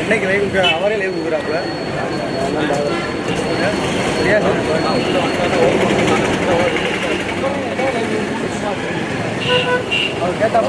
என்னைக்கு லைவ் அவரே லைவ் கொடுக்குறாப்புல அவர் கேட்டா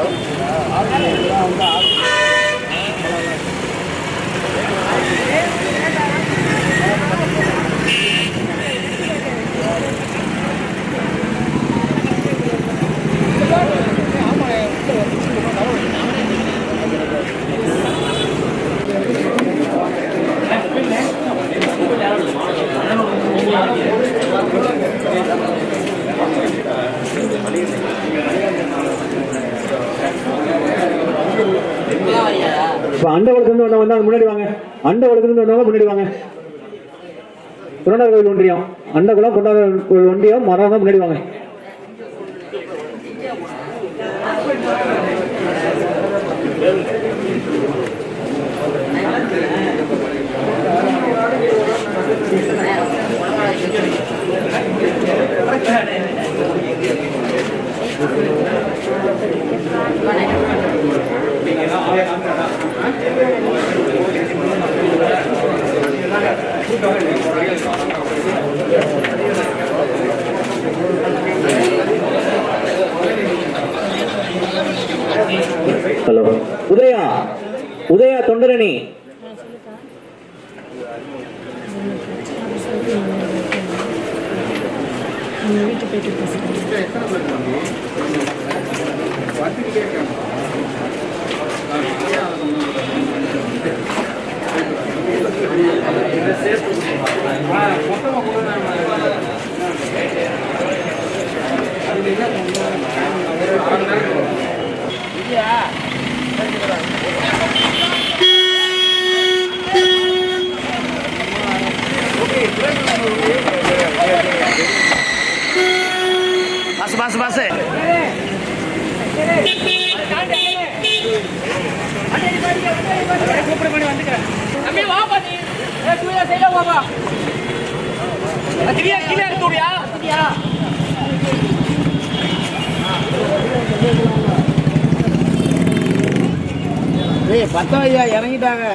இப்போ அண்டவளத்துலேருந்து வந்தவங்க வந்தாங்க முன்னாடி வாங்க. அண்டவளத்துலேருந்து வந்தவங்க முன்னாடி வாங்க. குருநாதர் கோயில் ஒன்றியம். அண்டகுளம் குருநாதர் ஒன்றியம் மரம் முன்னாடி வாங்க. ஹலோ. உதயா. உதயா தொண்டரணி. தூயா சைடுல வாப்பா கிளியா கிளியா எடுத்துடியா கிளியா ஏய் பத்தா ஐயா இறங்கிட்டாங்க.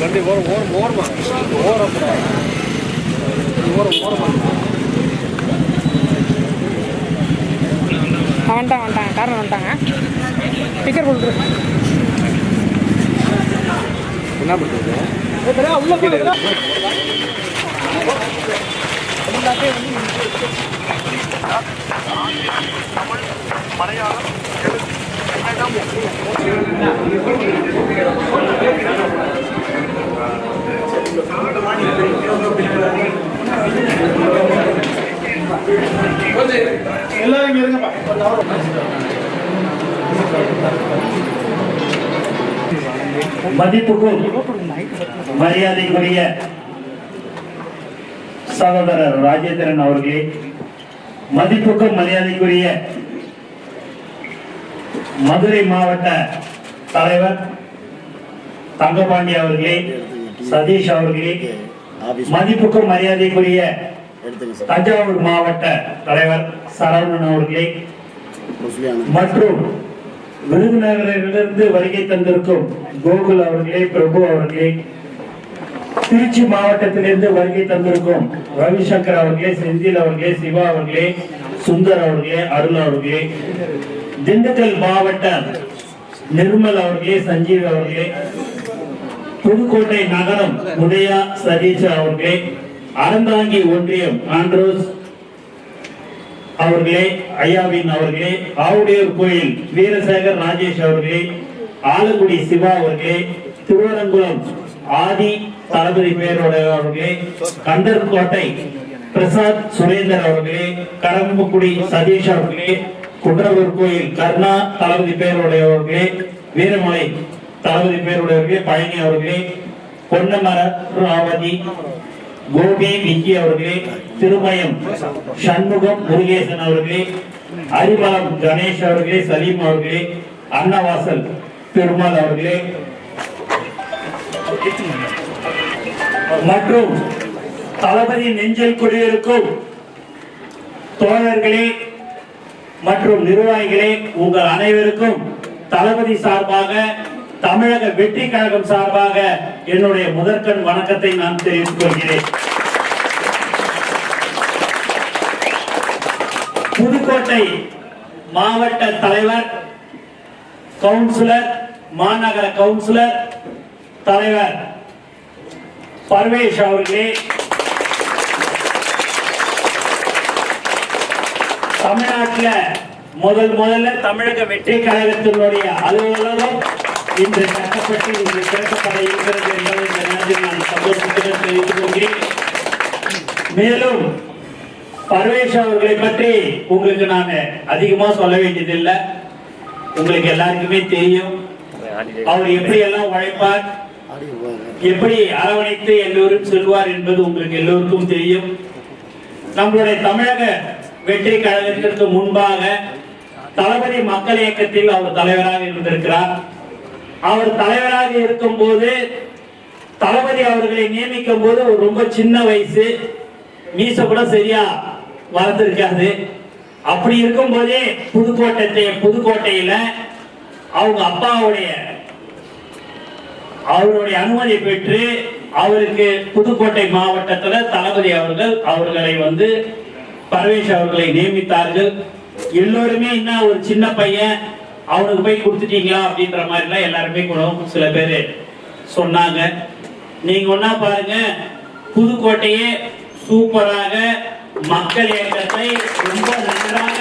வண்டி ஓரம் ஓரம்? ஓரமா ஓரம். ஓரம் ஓரமா? வந்துட்டாங்க வந்துட்டாங்க காரணம் வந்துட்டாங்க. டிக்கெட் கொடுத்துரு. என்ன பண்ணுறது? உள்ள மதிப்புக்கும் மரியாதைக்குரிய சகோதரர் ராஜேந்திரன் அவர்களே மதிப்புக்கும் மரியாதைக்குரிய மதுரை மாவட்ட தலைவர் தங்கபாண்டி அவர்களே சதீஷ் அவர்களே மதிப்புக்கும் மரியாதைக்குரிய தஞ்சாவூர் மாவட்ட தலைவர் சரவணன் அவர்களே மற்றும் விருதுநகரிலிருந்து வருகை தந்திருக்கும் கோகுல் அவர்களே பிரபு அவர்களே திருச்சி மாவட்டத்திலிருந்து வருகை தந்திருக்கும் ரவிசங்கர் அவர்களே செந்தில் அவர்களே சிவா அவர்களே சுந்தர் அவர்களே அருள் அவர்களே திண்டுக்கல் மாவட்ட நிர்மல் அவர்களே சஞ்சீவ் அவர்களே புதுக்கோட்டை நகரம் உதயா சதீஷ் அவர்களே அறந்தாங்கி ஒன்றியம் ஆண்ட்ரோஸ் அவர்களே ஐயாவின் அவர்களே ஆவுடையூர் கோயில் வீரசேகர் ராஜேஷ் அவர்களே ஆலங்குடி சிவா அவர்களே திருவரங்குளம் ஆதி தளபதி பேருடைய அவர்களே கந்தர்கோட்டை பிரசாத் சுரேந்தர் அவர்களே கரம்பக்குடி சதீஷ் அவர்களே குன்றலூர் கோயில் கர்ணா தளபதி பேருடையவர்களே வீரமலை தளபதி பேருடையவர்களே பழனி அவர்களே பொன்னமர ராவதி கோபி விக்கி அவர்களே திருமயம் சண்முகம் முருகேசன் அவர்களே அரிமளம் கணேஷ் அவர்களே சலீம் அவர்களே அன்னவாசல் பெருமாள் அவர்களே மற்றும் தளபதி நெஞ்சில் குடியிருக்கும் தோழர்களே மற்றும் நிர்வாகிகளே உங்கள் அனைவருக்கும் தளபதி சார்பாக தமிழக வெற்றி கழகம் சார்பாக என்னுடைய முதற்கண் வணக்கத்தை நான் தெரிவித்துக் கொள்கிறேன். புதுக்கோட்டை மாவட்ட தலைவர் கவுன்சிலர் மாநகர கவுன்சிலர் தலைவர் பர்வேஷ் அவர்களே. தமிழ்நாட்டில் முதல் முதல்ல தமிழக வெற்றி கழகத்தினுடைய அலுவலகம் இன்று கட்டப்பட்டு இன்று திறக்கப்பட இருக்கிறது என்பதை இந்த நேரத்தில் நான் சந்தோஷத்துடன் தெரிவித்துக் கொள்கிறேன் மேலும் பரவேஷ் அவர்களை பற்றி உங்களுக்கு நான் அதிகமா சொல்ல வேண்டியதில்லை. உங்களுக்கு எல்லாருக்குமே தெரியும். அவர் எப்படி எல்லாம் உழைப்பார் எப்படி அரவணைத்து எல்லோரும் செல்வார் என்பது உங்களுக்கு எல்லோருக்கும் தெரியும். நம்மளுடைய தமிழக வெற்றி கழகத்திற்கு முன்பாக தளபதி மக்கள் இயக்கத்தில் அவர் தலைவராக இருந்திருக்கிறார். அவர் தலைவராக இருக்கும் போது தளபதி அவர்களை நியமிக்கும் போது ரொம்ப சின்ன வயசு. மீச கூட சரியா வளர்ந்திருக்காது. அப்படி இருக்கும் போதே புதுக்கோட்டை புதுக்கோட்டையில அவங்க அப்பாவுடைய அவருடைய அனுமதி பெற்று அவருக்கு புதுக்கோட்டை மாவட்டத்தில் தளபதி அவர்கள் அவர்களை வந்து பரவேஷ் அவர்களை நியமித்தார்கள். எல்லோருமே என்ன ஒரு சின்ன பையன். அவனுக்கு போய் கொடுத்துட்டீங்களா அப்படின்ற மாதிரி எல்லாம் எல்லாருமே கூட சில பேர் சொன்னாங்க. நீங்க ஒன்னா பாருங்க புதுக்கோட்டையே சூப்பராக மக்கள் இயக்கத்தை ரொம்ப நன்றாக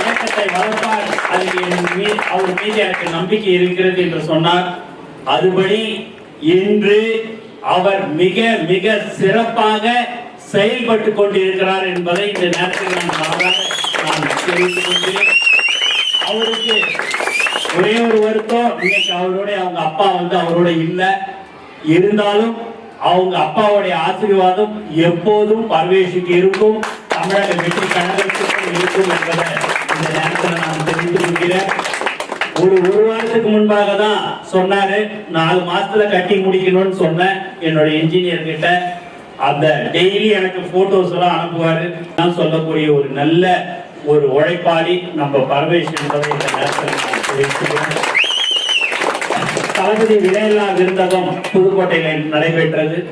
இயக்கத்தை வளர்ப்பார் அதில் என் அவர் மீது எனக்கு நம்பிக்கை இருக்கிறது என்று சொன்னார். அதுபடி இன்று அவர் மிக மிக சிறப்பாக செயல்பட்டு கொண்டிருக்கிறார் என்பதை இந்த நேரத்தில் நான் மனதார நான் தெரிவித்துக் கொள்கிறேன். அவருக்கு ஒரே ஒரு வருத்தம். இன்னைக்கு அவருடைய அவங்க அப்பா வந்து அவரோட இல்லை. இருந்தாலும் அவங்க அப்பாவுடைய ஆசீர்வாதம் எப்போதும் பரவேஷுக்கு இருக்கும். தமிழக வெற்றி கழகத்துக்கும் இருக்கும் என்பதை இந்த நேரத்தில் நான் தெரிந்து கொள்கிறேன். ஒரு ஒரு வாரத்துக்கு முன்பாக தான் சொன்னாரு. நாலு மாசத்துல கட்டி முடிக்கணும்னு சொன்னேன். என்னோட இன்ஜினியர் கிட்ட. அந்த டெய்லி எனக்கு போட்டோஸ் எல்லாம் அனுப்புவாரு. நான் சொல்லக்கூடிய ஒரு நல்ல ஒரு உழைப்பாளி நம்ம பரமேஷ் என்பதை இந்த நேரத்தில் தளபதி விலையில்லா விருந்தகம் புதுக்கோட்டையில் நடைபெற்றது.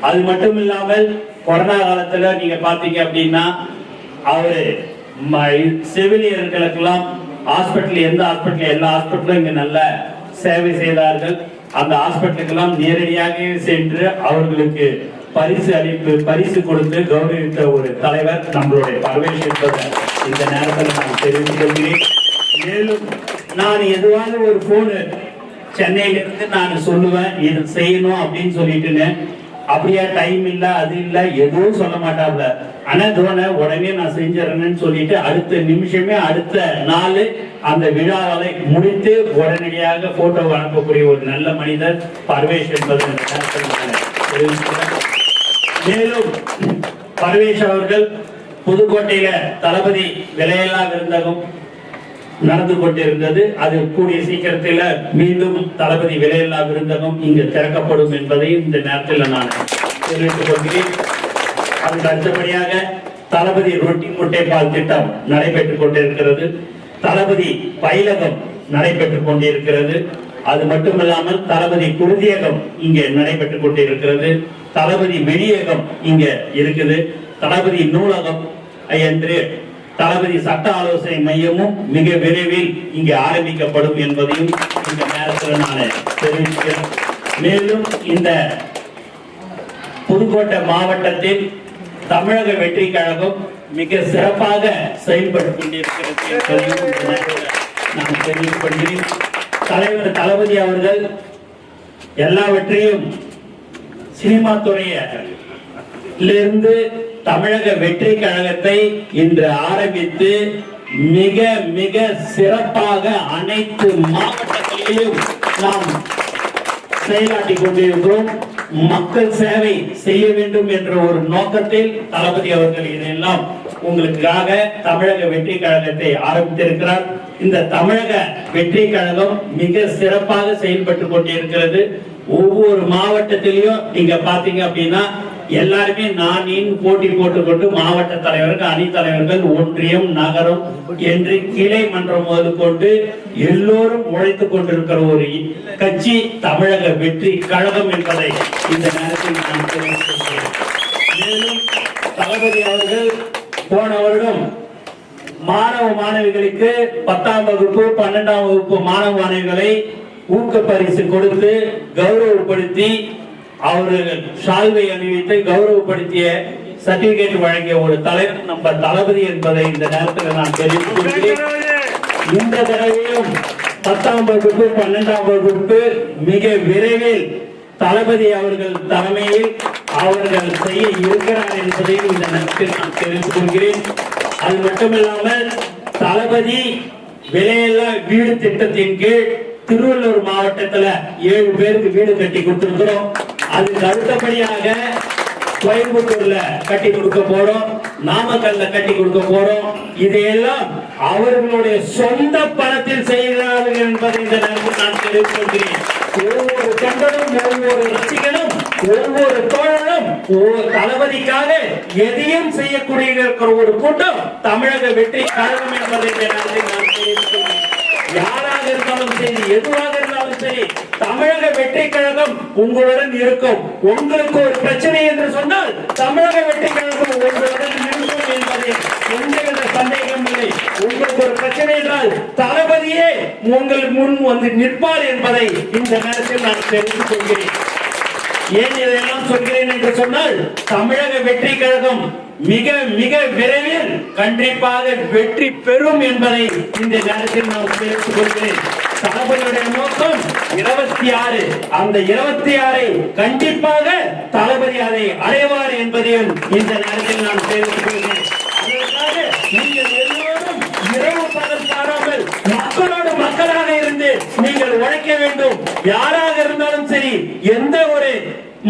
அது மட்டும் இல்லாமல் கொரோனா காலத்துல நீங்க பாத்தீங்க அப்படின்னா அவரு ம- செவிலியர்களுக்கெல்லாம் ஹாஸ்பிட்டல் எந்த ஹாஸ்பிட்டல் எல்லா ஹாஸ்பிட்டலும் இங்க நல்ல சேவை செய்தார்கள். அந்த ஹாஸ்பிட்டலுக்கெல்லாம் நேரடியாக சென்று அவர்களுக்கு பரிசு அளிப்பு பரிசு கொடுத்து கௌரவித்த ஒரு தலைவர் நம்மளுடைய பரவேஷ் என்பதை இந்த நேரத்தில் நான் தெரிவித்துக் கொள்கிறேன். மேலும் நான் எதுவாக ஒரு போனு சென்னையிலிருந்து நான் சொல்லுவேன் இது செய்யணும் அப்படின்னு சொல்லிட்டுன்னு. அப்படியா டைம் இல்ல அது இல்ல எதுவும் சொல்ல மாட்டாப்ல ஆனா தோனை உடனே நான் செஞ்சிடறேன்னு சொல்லிட்டு அடுத்த நிமிஷமே அடுத்த நாள் அந்த விழாவை முடித்து உடனடியாக போட்டோ அனுப்பக்கூடிய ஒரு நல்ல மனிதர் பர்வேஷ் என்பது இந்த நேரத்தில் நான் தெரிவிக்கிறேன். மேலும் பரவேஷ் அவர்கள் புதுக்கோட்டையில தளபதி விலையில்லா விருந்தகம் நடந்து கொண்டிருந்தது. அது கூடிய சீக்கிரத்தில் மீண்டும் தளபதி விலையில்லா விருந்தகம் இங்கு திறக்கப்படும் என்பதையும் இந்த நேரத்தில் நான் தெரிவித்துக் கொள்கிறேன். அதுக்கு அடுத்தபடியாக தளபதி ரொட்டி முட்டை பால் திட்டம் நடைபெற்றுக் கொண்டிருக்கிறது. தளபதி பயிலகம் நடைபெற்றுக் கொண்டிருக்கிறது. அது மட்டுமல்லாமல் தளபதி குருதியகம் இங்கே நடைபெற்றுக் கொண்டிருக்கிறது. தளபதி வெளியகம் இங்க இருக்குது. தளபதி நூலகம் என்று தளபதி சட்ட ஆலோசனை மையமும் மிக விரைவில் இங்கே ஆரம்பிக்கப்படும் என்பதையும் இந்த நேரத்தில் நான் தெரிவிக்கிறேன் மேலும் இந்த புதுக்கோட்டை மாவட்டத்தில் தமிழக வெற்றி கழகம் மிக சிறப்பாக செயல்பட்டு கொண்டிருக்கிறது என்பதையும் நேரத்தில் நான் தெரிவித்துக் கொள்கிறேன். தலைவர் தளபதி அவர்கள் எல்லாவற்றையும் சினிமா துறையிலிருந்து தமிழக வெற்றி கழகத்தை இன்று ஆரம்பித்து மிக மிக சிறப்பாக அனைத்து மாவட்டங்களிலும் நாம் செயலாற்றி கொண்டிருக்கிறோம். மக்கள் சேவை செய்ய வேண்டும் என்ற ஒரு நோக்கத்தில் தளபதி அவர்கள் இதெல்லாம் உங்களுக்காக தமிழக வெற்றி கழகத்தை ஆரம்பித்திருக்கிறார். இந்த தமிழக வெற்றி கழகம் மிக சிறப்பாக செயல்பட்டு கொண்டிருக்கிறது. ஒவ்வொரு மாவட்டத்திலையும் நீங்க பாத்தீங்க அப்படின்னா எல்லாருமே நானின் போட்டி போட்டுக்கொண்டு மாவட்ட தலைவர்கள் அணி தலைவர்கள் ஒன்றியம் நகரம் என்று கிளை மன்றம் முதற்கொண்டு எல்லோரும் உழைத்து கொண்டிருக்கிற ஒரு கட்சி தமிழக வெற்றி கழகம் என்பதை இந்த நேரத்தில் நான் தெரிவித்துக் மேலும் தளபதி அவர்கள் போன வருடம் மாணவ மாணவிகளுக்கு பத்தாம் வகுப்பு பன்னெண்டாம் வகுப்பு மாணவ மாணவிகளை ஊக்க பரிசு கொடுத்து கௌரவப்படுத்தி அவர்கள் சால்வை அணிவித்து கௌரவப்படுத்திய சர்டிபிகேட் வழங்கிய ஒரு தலைவர் நம்ம தளபதி என்பதை இந்த நேரத்தில் நான் தெரிவித்துள்ளேன் இந்த தடவையும் பத்தாம் வகுப்பு பன்னெண்டாம் வகுப்பு மிக விரைவில் தளபதி அவர்கள் தலைமையில் அவர்கள் செய்ய இருக்கிறார் என்பதையும் இந்த நேரத்தில் நான் தெரிவித்துக் கொள்கிறேன். அது மட்டுமில்லாமல் தளபதி விலையில்லா வீடு திட்டத்தின் கீழ் திருவள்ளூர் மாவட்டத்துல ஏழு பேருக்கு வீடு கட்டி கொடுத்திருக்கிறோம். அதுக்கு அடுத்தபடியாக கோயம்புத்தூர்ல கட்டி கொடுக்க போறோம். நாமக்கல்ல கட்டி கொடுக்க போறோம். இதையெல்லாம் அவர்களுடைய சொந்த பணத்தில் செய்கிறார்கள் என்பதை இந்த நேரத்தில் நான் தெரிவித்துக் கொள்கிறேன். ஒவ்வொரு தொண்டனும் ஒவ்வொரு ரசிகனும் ஒவ்வொரு தோழனும் தளபதிக்காக எதையும் செய்யக்கூடிய இருக்கிற ஒரு கூட்டம் தமிழக வெற்றி கழகம் என்பதை நான் தெரிவித்துக் யாராக இருந்தாலும் சரி எதுவாக இருந்தாலும் சரி தமிழக வெற்றி கழகம் உங்களுடன் இருக்கும். உங்களுக்கு ஒரு பிரச்சனை என்று சொன்னால் தமிழக வெற்றி கழகம் உங்களுடன் இருக்கும் என்பதை. எந்தவித சந்தேகம் இல்லை. உங்களுக்கு ஒரு பிரச்சனை என்றால் தளபதியே உங்கள் முன் வந்து நிற்பார் என்பதை இந்த நேரத்தில் நான் தெரிந்து கொள்கிறேன். ஏன் இதையெல்லாம் சொல்கிறேன் என்று சொன்னால் தமிழக வெற்றி கழகம் மிக மிக விரைவில் கண்டிப்பாக வெற்றி பெறும் என்பதை இந்த நேரத்தில் நான் தெரிவித்துக் கொள்கிறேன். தளபதியுடைய நோக்கம் இருபத்தி ஆறு. அந்த இருபத்தி ஆறை கண்டிப்பாக தளபதி அதை அடைவார் என்பதையும் இந்த நேரத்தில் நான் தெரிவித்துக் கொள்கிறேன் அதற்காக நீங்கள் எல்லோரும் இரவு பகல் பாராமல் மக்களோடு மக்களாக இருந்து நீங்கள் உழைக்க வேண்டும். யாராக இருந்தாலும் சரி எந்த ஒரு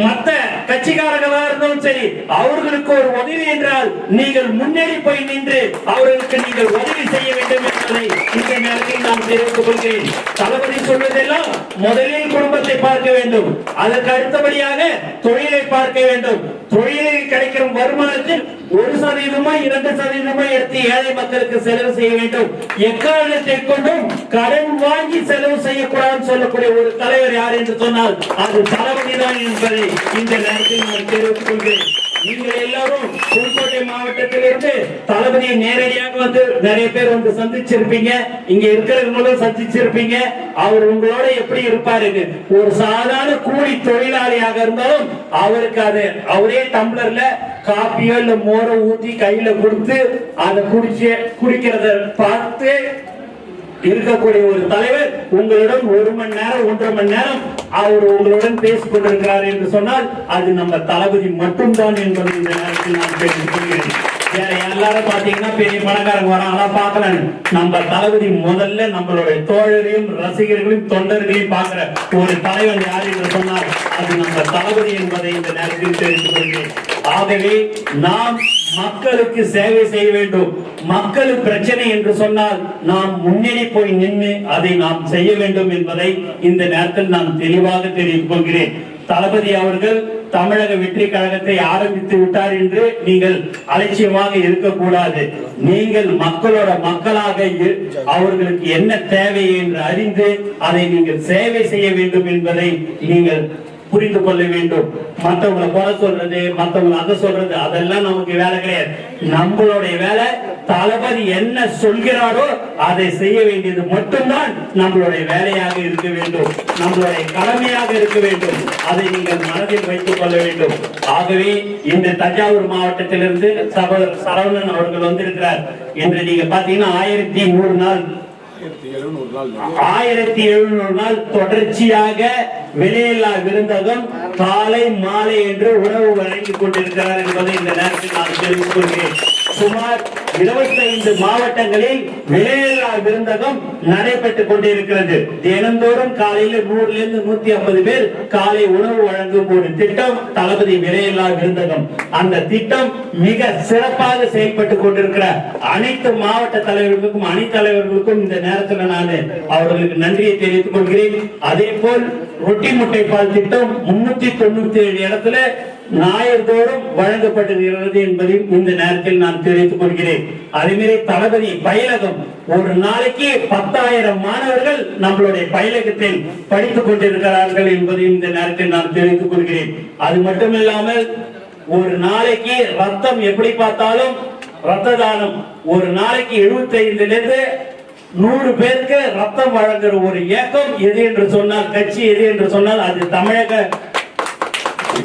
மத்த கட்சிக்காரர்களா இருந்தாலும் சரி அவர்களுக்கு ஒரு உதவி என்றால் நீங்கள் முன்னேறி போய் நின்று அவர்களுக்கு நீங்கள் உதவி செய்ய வேண்டும் என்பதை இந்த நேரத்தில் நான் தெரிவித்துக் கொள்கிறேன். தளபதி சொல்வதெல்லாம் முதலில் குடும்பத்தை பார்க்க வேண்டும். அதற்கு அடுத்தபடியாக தொழிலை பார்க்க வேண்டும். தொழிலில் கிடைக்கிற வருமானத்தில் ஒரு சதவீதமா இரண்டு சதவீதமா எடுத்து ஏழை மக்களுக்கு செலவு செய்ய வேண்டும். எக்காரணத்தை கொண்டும் கடன் வாங்கி செலவு செய்யக்கூடாதுன்னு சொல்லக்கூடிய ஒரு தலைவர் யார் என்று சொன்னால் அது தளபதி தான் என்பதை இந்த நேரத்தில் நான் தெரிவித்துக் கொள்கிறேன். நீங்கள் எல்லாரும் புதுக்கோட்டை மாவட்டத்திலிருந்து தளபதியை நேரடியாக வந்து நிறைய பேர் வந்து சந்திச்சிருப்பீங்க. இங்க இருக்கிறவங்களும் சந்திச்சிருப்பீங்க. அவர் உங்களோட எப்படி இருப்பாருங்க ஒரு சாதாரண கூலி தொழிலாளியாக இருந்தாலும் அவருக்கு அது அவரே டம்ளர்ல காப்பியோ இல்ல மோரோ ஊற்றி கையில கொடுத்து அதை குடிச்சு குடிக்கிறத பார்த்து இருக்கக்கூடிய ஒரு தலைவர் உங்களுடன் ஒரு மணி நேரம் ஒன்றரை மணி நேரம் அவர் உங்களுடன் பேசிக் கொண்டிருக்கிறார் என்று சொன்னால் அது நம்ம தளபதி மட்டும்தான் என்பதை இந்த நேரத்தில் நான் பேசிக்கொள்கிறேன் வேற எல்லாரும் பாத்தீங்கன்னா பெரிய பணக்காரங்க வராங்களா பார்க்கலன்னு நம்ம தளபதி முதல்ல நம்மளுடைய தோழரையும் ரசிகர்களையும் தொண்டர்களையும் பாக்குற ஒரு தலைவர் யார் என்று சொன்னால் அது நம்ம தளபதி என்பதை இந்த நேரத்தில் தெரிந்து கொள்கிறேன். ஆகவே நாம் மக்களுக்கு சேவை செய்ய வேண்டும். மக்கள் பிரச்சனை என்று சொன்னால் நாம் முன்னணி போய் நின்று அதை நாம் செய்ய வேண்டும் என்பதை இந்த நேரத்தில் நான் தெளிவாக தெரிவித்துக் கொள்கிறேன். தளபதி அவர்கள் தமிழக வெற்றி கழகத்தை ஆரம்பித்து விட்டார் என்று நீங்கள் அலட்சியமாக இருக்கக்கூடாது. நீங்கள் மக்களோட மக்களாக இரு- அவர்களுக்கு என்ன தேவை என்று அறிந்து அதை நீங்கள் சேவை செய்ய வேண்டும் என்பதை நீங்கள் புரிந்து கொள்ள வேண்டும். மற்றவங்களை குறை சொல்றது மற்றவங்களை அதை சொல்றது அதெல்லாம் நமக்கு வேலை கிடையாது. நம்மளுடைய வேலை தளபதி என்ன சொல்கிறாரோ அதை செய்ய வேண்டியது மட்டும்தான் நம்மளுடைய வேலையாக இருக்க வேண்டும். நம்மளுடைய கடமையாக இருக்க வேண்டும். அதை நீங்கள் மனதில் வைத்துக் கொள்ள வேண்டும். ஆகவே இந்த தஞ்சாவூர் மாவட்டத்திலிருந்து சகோதரர் சரவணன் அவர்கள் வந்திருக்கிறார். என்று நீங்க பாத்தீங்கன்னா ஆயிரத்தி நூறு நாள் ஆயிரத்தி எழுநூறு நாள் தொடர்ச்சியாக விலையில்லா விருந்தகம் காலை மாலை என்று உணவு வழங்கிக் கொண்டிருக்கிறார் என்பதை இந்த நேரத்தில் நான் தெரிவித்துக் கொள்கிறேன். சுமார் 25 மாவட்டங்களில் விலையில்லா விருந்தகம் நடைபெற்றுக் கொண்டிருக்கிறது. தினந்தோறும் காலையில் நூறுல இருந்து நூத்தி ஐம்பது பேர் காலை உணவு வழங்கும் ஒரு திட்டம் தளபதி விலையில்லா விருந்தகம். அந்த திட்டம் மிக சிறப்பாக செயல்பட்டுக் கொண்டிருக்கிற அனைத்து மாவட்ட தலைவர்களுக்கும் அணி தலைவர்களுக்கும் இந்த நேரத்தில் நான் அவர்களுக்கு நன்றியை தெரிவித்துக் கொள்கிறேன். அதே போல் ரொட்டி முட்டை பால் திட்டம் முன்னூத்தி தொண்ணூத்தி ஏழு இடத்துல ஞாயிறுதோறும் வழங்கப்பட்டிருக்கிறது என்பதையும் இந்த நேரத்தில் நான் தெரிவித்துக் கொள்கிறேன். அதேமாரி தளபதி பயிலகம் ஒரு நாளைக்கு பத்தாயிரம் மாணவர்கள் நம்மளுடைய பயிலகத்தில் படித்துக் கொண்டிருக்கிறார்கள் என்பதையும் இந்த நேரத்தில் நான் தெரிவித்துக் கொள்கிறேன். அது மட்டுமில்லாமல் ஒரு நாளைக்கு ரத்தம் எப்படி பார்த்தாலும் ரத்த தானம் ஒரு நாளைக்கு எழுபத்தி ஐந்துல இருந்து நூறு பேருக்கு ரத்தம் வழங்குற ஒரு இயக்கம் எது என்று சொன்னால் கட்சி எது என்று சொன்னால் அது தமிழக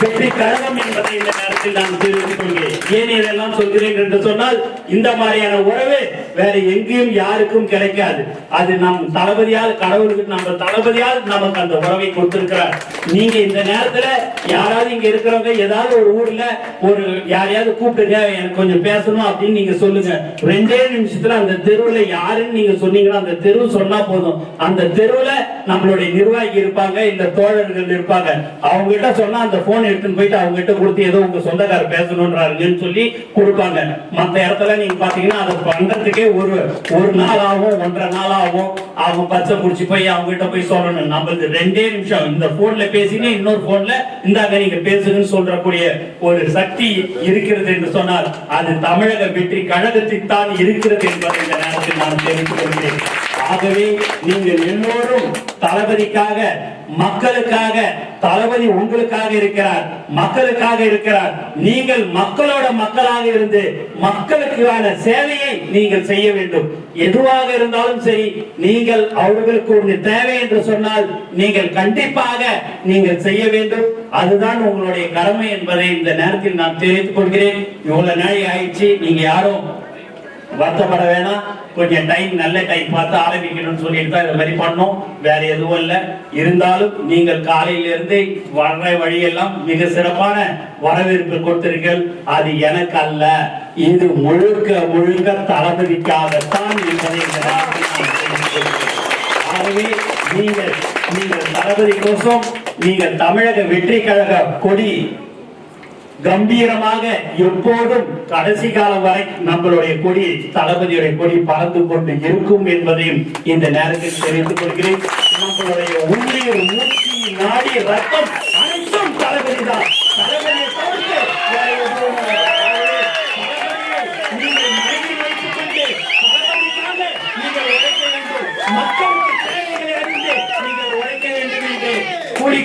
வெற்றி கழகம் என்பதை இந்த நேரத்தில் நான் தெரிவித்துக் கொள்கிறேன். ஏன் இதெல்லாம் சொல்கிறேன் என்று சொன்னால் இந்த மாதிரியான உறவு வேற எங்கேயும் யாருக்கும் கிடைக்காது. அது நம் தளபதியால் கடவுளுக்கு நம்ம தளபதியால் நமக்கு அந்த உறவை கொடுத்திருக்கிறார். நீங்க இந்த நேரத்துல யாராவது இங்க இருக்கிறவங்க ஏதாவது ஒரு ஊர்ல ஒரு யாரையாவது கூப்பிடுங்க எனக்கு கொஞ்சம் பேசணும் அப்படின்னு நீங்க சொல்லுங்க. ரெண்டே நிமிஷத்துல அந்த தெருவுல யாருன்னு நீங்க சொன்னீங்கன்னா அந்த தெருவு சொன்னா போதும். அந்த தெருவுல நம்மளுடைய நிர்வாகி இருப்பாங்க இல்ல தோழர்கள் இருப்பாங்க. அவங்க கிட்ட சொன்னா அந்த போன் எடுத்துன்னு போயிட்டு அவங்க கிட்ட கொடுத்து ஏதோ உங்க சொந்தக்காரர் பேசணும்ன்றாருங்கன்னு சொல்லி கொடுப்பாங்க. மத்த இடத்துல நீங்க பாத்தீங்கன்னா அதை பண்றதுக்கே ஒரு ஒரு நாள் ஆகும் ஒன்றரை நாள் ஆகும் அவங்க பச்சை புடிச்சு போய் அவங்க கிட்ட போய் சொல்லணும். நம்மளுக்கு ரெண்டே நிமிஷம். இந்த போன்ல பேசினே இன்னொரு போன்ல இந்தாங்க நீங்க பேசுங்கன்னு சொல்றக்கூடிய ஒரு சக்தி இருக்கிறது என்று சொன்னால் அது தமிழக வெற்றி கழகத்தில் தான் இருக்கிறது என்பதை இந்த நேரத்தில் நான் தெரிவித்துக் கொள்கிறேன். ஆகவே நீங்கள் எல்லோரும் தளபதிக்காக மக்களுக்காக தளபதி உங்களுக்காக இருக்கிறார் மக்களுக்காக இருக்கிறார். நீங்கள் மக்களோட மக்களாக இருந்து மக்களுக்கான சேவையை நீங்கள் செய்ய வேண்டும். எதுவாக இருந்தாலும் சரி நீங்கள் அவர்களுக்கு ஒன்று தேவை என்று சொன்னால் நீங்கள் கண்டிப்பாக நீங்கள் செய்ய வேண்டும். அதுதான் உங்களுடைய கடமை என்பதை இந்த நேரத்தில் நான் தெரிவித்துக் கொள்கிறேன். இவ்வளவு நாளை ஆயிடுச்சு நீங்க யாரும் வருத்தப்பட வேணாம். கொஞ்சம் டைம் நல்ல டைம் பார்த்து ஆரம்பிக்கணும்னு சொல்லிட்டு தான் இந்த மாதிரி பண்ணோம். வேற எதுவும் இல்லை. இருந்தாலும் நீங்கள் காலையிலிருந்து வர்ற வழியெல்லாம் மிக சிறப்பான வரவேற்பு கொடுத்தீர்கள். அது எனக்கு அல்ல. இது முழுக்க முழுக்க தளபதிக்காகத்தான் என்பதை ஆகவே நீங்கள் நீங்கள் தளபதி கோசம் நீங்கள் தமிழக வெற்றி கழக கொடி கம்பீரமாக எப்போதும் கடைசி காலம் வரை நம்மளுடைய கொடி தளபதியுடைய கொடி பறந்து கொண்டு இருக்கும் என்பதையும் இந்த நேரத்தில் தெரிவித்துக் கொள்கிறேன். நம்மளுடைய உண்மையை மூச்சு நாடி ரத்தம்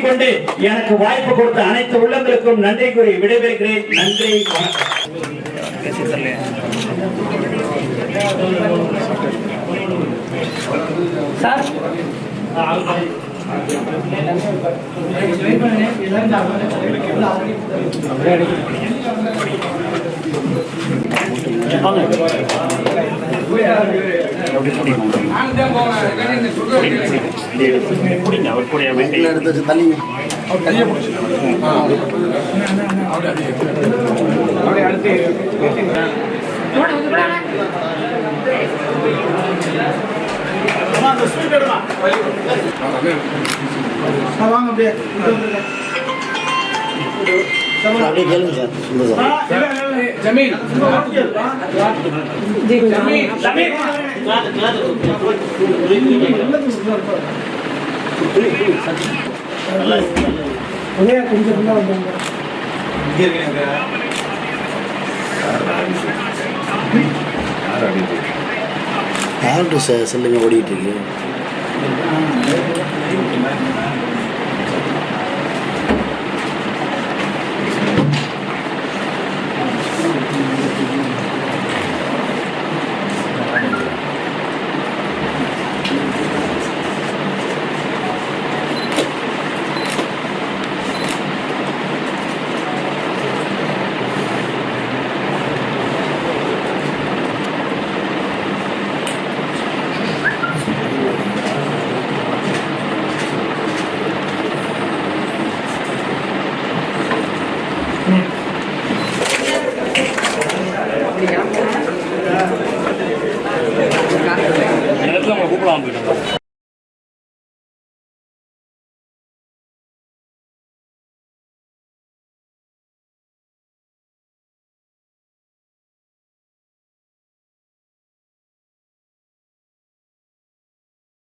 கூறிக்கொண்டு எனக்கு வாய்ப்பு கொடுத்த அனைத்து உள்ளங்களுக்கும் நன்றி கூறி விடைபெறுகிறேன். நன்றி வணக்கம். எடுத்து தள்ளி கையை பிடிச்சிட்டு அடுத்து அப்படியே. கேளுங்க சார் சொல்லுங்க. ஜமீன். யார்கிட்ட செல்லுங்க ஓடிக்கிட்டு ஓடிட்டு இருக்கு.